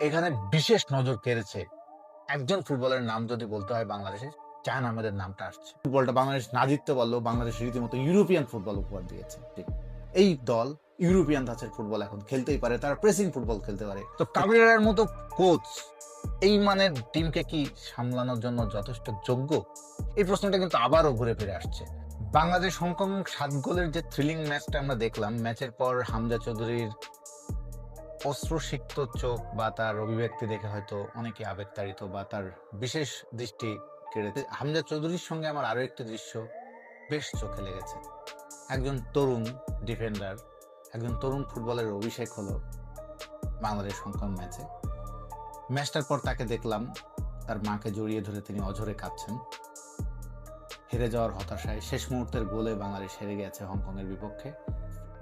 এখানে বিশেষ নজর কেড়েছে একজন ফুটবলের নাম যদি বলতে হয় বাংলাদেশে জাহান আহমেদের নামটা আসছে। ফুটবলটা বাংলাদেশ না জিততে পারলেও বাংলাদেশ রীতিমতো ইউরোপিয়ান ফুটবল উপহার দিয়েছে। এই দল ইউরোপিয়ান ধাঁচের ফুটবল এখন খেলতেই পারে, তারা প্রেসিং ফুটবল খেলতে পারে। তো কাবিরার মতো কোচ এই মানের টিমকে কি সামলানোর জন্য যথেষ্ট যোগ্য? এই প্রশ্নটা কিন্তু আবারও ঘুরে ফিরে আসছে। বাংলাদেশ হংকং সাত গোলের যে থ্রিলিং ম্যাচটা আমরা দেখলাম ম্যাচের পর হামজা চৌধুরীর অস্ত্রসিক্ত চোখ বা তার অভিব্যক্তি দেখে হয়তো অনেকে আবেগতাড়িত বা তার বিশেষ দৃষ্টি কেড়েছে। হামজা চৌধুরীর সঙ্গে আমার আরও একটি দৃশ্য বেশ চোখে লেগেছে। একজন তরুণ ডিফেন্ডার, একজন তরুণ ফুটবলের অভিষেক হলো বাংলাদেশ হংকং ম্যাচে। ম্যাচটার পর তাকে দেখলাম, তার মাকে জড়িয়ে ধরে তিনি অঝরে কাঁদছেন হেরে যাওয়ার হতাশায় শেষ মুহূর্তের গোলে বাংলাদেশ হেরে গেছে হংকংয়ের বিপক্ষে।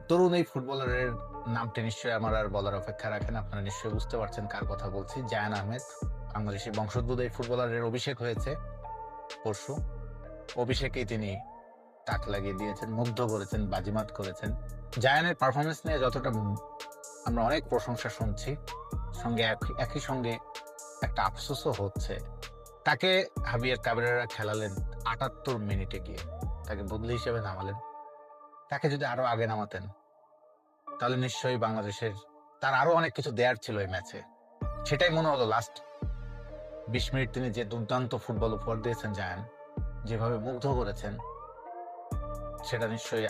তরুণ এই ফুটবলারের নামটি নিশ্চয়ই আমার আর বলার অপেক্ষা রাখেন। আপনারা নিশ্চয়ই বুঝতে পারছেন কার কথা বলছি। জায়ান আহমেদ, বাংলাদেশি বংশোদ্ভূত এই ফুটবলারের অভিষেক হয়েছে পরশু। অভিষেকেই তিনি তাক লাগিয়ে দিয়েছেন, মুগ্ধ করেছেন, বাজিমাত করেছেন। জায়ানের পারফরমেন্স নিয়ে যতটা আমরা অনেক প্রশংসা শুনছি, সঙ্গে এক- একই সঙ্গে একটা আফসোসও হচ্ছে। তাকে হাবিয়ার কাবেরারা খেলালেন আটাত্তর মিনিটে গিয়ে, তাকে বদলি হিসেবে নামালেন। তাকে যদি আরও আগে নামাতেন, তাহলে নিশ্চয়ই বাংলাদেশের তার আরও অনেক কিছু দেয়ার ছিল এই ম্যাচে। সেটাই মনে হলো লাস্ট বিশ মিনিট তিনি যে দুর্দান্ত ফুটবল উপহার দিয়েছেন জায়ান, যেভাবে মুগ্ধ করেছেন, সেটা নিশ্চয়ই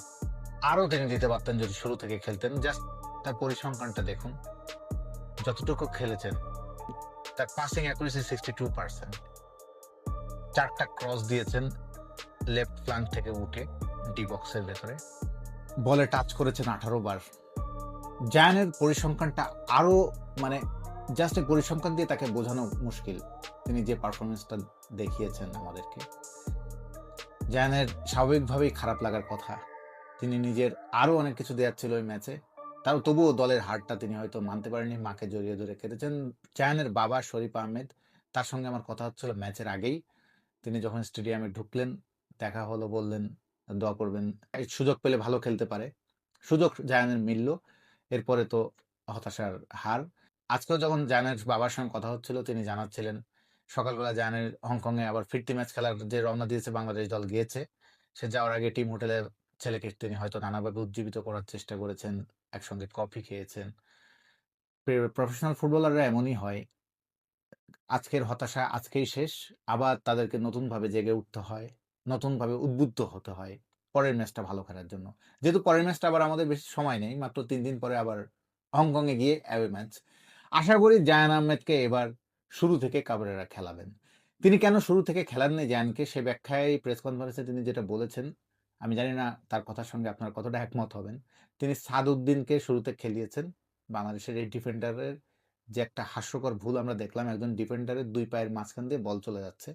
আরও তিনি দিতে পারতেন যদি শুরু থেকে খেলতেন। জাস্ট তার পরিসংখ্যানটা দেখুন, যতটুকু খেলেছেন, তার passing accuracy sixty two percent চারটা ক্রস দিয়েছেন লেফট ফ্লাঙ্ক থেকে উঠে। ডি বক্সের ভেতরে। বলে টাচ করেছেন আঠারো বার। জায়ানের পরিসংখ্যানটা আরও মানে জাস্ট এই পরিসংখ্যান দিয়ে তাকে বোঝানো মুশকিল। তিনি যে পারফরমেন্সটা দেখিয়েছেন আমাদেরকে। জায়ানের স্বাভাবিকভাবেই খারাপ লাগার কথা। তিনি নিজের আরও অনেক কিছু দেওয়ার ছিল ওই ম্যাচে তাও তবুও দলের হারটা তিনি হয়তো মানতে পারেননি, মাকে জড়িয়ে ধরে কেঁদেছেন। জায়ানের বাবা শরীফ আহমেদ, তার সঙ্গে আমার কথা হচ্ছিল ম্যাচের আগেই। তিনি যখন স্টেডিয়ামে ঢুকলেন, দেখা হলো, বললেন দোয়া করবেন। সুযোগ পেলে ভালো খেলতে পারে। সুযোগ জায়ানের মিলল। এরপরে তো হতাশার হার। আজকেও যখন জায়ানের বাবার সঙ্গে কথা হচ্ছিল, তিনি জানাচ্ছিলেন, সকালবেলা জায়ানের হংকংয়ে আবার ফিরতি ম্যাচ খেলার যে রওনা দিয়েছে বাংলাদেশ দল গিয়েছে, সে যাওয়ার আগে টিম হোটেলে ছেলেকে তিনি হয়তো নানাভাবে উজ্জীবিত করার চেষ্টা করেছেন, একসঙ্গে কফি খেয়েছেন। প্রফেশনাল ফুটবলাররা এমনই হয়। আজকের হতাশা আজকেই শেষ। আবার তাদেরকে নতুনভাবে জেগে উঠতে হয়। নতুনভাবে উদ্বুদ্ধ হতে হয় পরের ম্যাচটা ভালো খেলার জন্য। যেহেতু পরের ম্যাচটা আবার আমাদের বেশি সময় নেই, মাত্র তিন দিন পরে আবার হংকংয়ে গিয়ে অ্যাওয়ে ম্যাচ আশা করি জায়ান আহমেদকে এবার শুরু থেকে কাবরেরা খেলাবেন। তিনি কেন শুরু থেকে খেলাননি জায়ানকে সে ব্যাখ্যায় প্রেস কনফারেন্সে তিনি যেটা বলেছেন, আমি জানি না তার কথার সঙ্গে আপনার কতটা একমত হবেন। তিনি সাদউদ্দিনকে শুরুতে খেলিয়েছেন, বাংলাদেশের এই ডিফেন্ডারের যে একটা হাস্যকর ভুল আমরা দেখলাম, একজন ডিফেন্ডারের দুই পায়ের মাঝখান দিয়ে বল চলে যাচ্ছে।